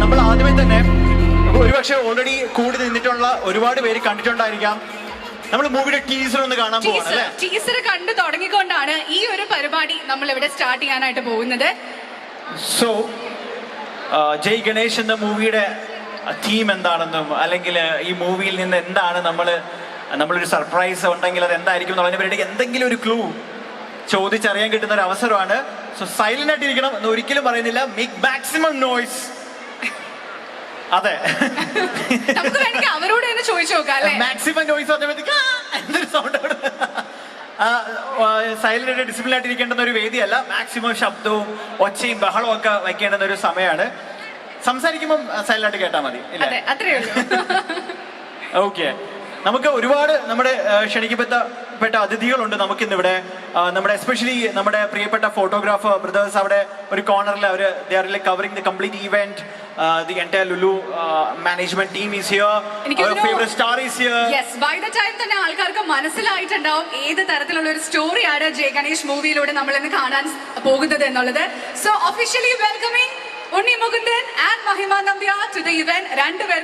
നമ്മൾ ആദ്യമേ തന്നെ ഒരുപക്ഷെ ഓൾറെഡി കൂടി നിന്നിട്ടുള്ള ഒരുപാട് പേര് കണ്ടിട്ടുണ്ടായിരിക്കാം. നമ്മൾ മൂവിയുടെ ടീസർ ഒന്ന് കാണാൻ ടീസർ കണ്ടു തുടങ്ങിക്കൊണ്ടാണ് ഈ ഒരു പരിപാടി നമ്മൾ ഇവിടെ സ്റ്റാർട്ട് ചെയ്യാനായിട്ട് പോകുന്നത്. സോ ജയ് ഗണേഷ് എന്ന മൂവിയുടെ തീം എന്താണെന്നും അല്ലെങ്കിൽ ഈ മൂവിയിൽ നിന്ന് എന്താണ് നമ്മൾ നമ്മളൊരു സർപ്രൈസ് ഉണ്ടെങ്കിൽ അത് എന്തായിരിക്കും എന്നുള്ളതിനെ പറ്റി എന്തെങ്കിലും ഒരു ക്ലൂ ചോദിച്ചറിയാൻ കിട്ടുന്ന ഒരു അവസരമാണ്. സോ സൈലന്റ് ആയിട്ടിരിക്കണം എന്ന് ഒരിക്കലും പറയുന്നില്ല. മേക്ക് മാക്സിമം നോയ്സ് അതെ. നമുക്ക് വേണമെങ്കിൽ അവരോട് തന്നെ ചോദിച്ചു നോക്കാം അല്ലെ? മാക്സിമം നോയിസ് പറഞ്ഞപ്പോഴത്തേക്ക് ആ, എന്നൊരു സൗണ്ട് സൈലന്റ് ഡിസിപ്ലിൻ ആയിട്ട് ഇരിക്കേണ്ടുന്ന ഒരു വേദിയല്ല. മാക്സിമം ശബ്ദവും ഒച്ചയും ബഹളവും ഒക്കെ വയ്ക്കേണ്ടുന്ന ഒരു സമയമാണ്. സംസാരിക്കുമ്പോൾ സൈലന്റ് ആയിട്ട് കേട്ടാൽ മതി ഇല്ലേ? അതെ അത്രേ ഉള്ളൂ. ഓക്കെ നമുക്ക് ഒരുപാട് നമ്മുടെ ആ, ക്ഷണിക്കപ്പെട്ട അതിഥികളുണ്ട് നമുക്ക് ഇന്നിവിടെ ആ, നമ്മുടെ എസ്പെഷ്യലി നമ്മുടെ പ്രിയപ്പെട്ട ഫോട്ടോഗ്രാഫർ ബ്രദേഴ്സ് അവിടെ ഒരു കോർണറിൽ അവർ they are like covering the complete event the entire Lulu management team is here എനിക്ക് തോന്നുന്നു- favourite star is here yes by the time തന്നെ ആൾക്കാർക്ക് മനസ്സിലായിട്ടുണ്ടാവും ഏത് തരത്തിലുള്ള ഒരു സ്റ്റോറിയാണ് ജയ ഗണേഷ് മൂവിയിലൂടെ നമ്മൾ ഇന്ന് കാണാൻ പോകുന്നത് എന്നുള്ളത്. So officially welcoming Unni Mukundan and Mahima Nambiar to the event രണ്ടുപേർ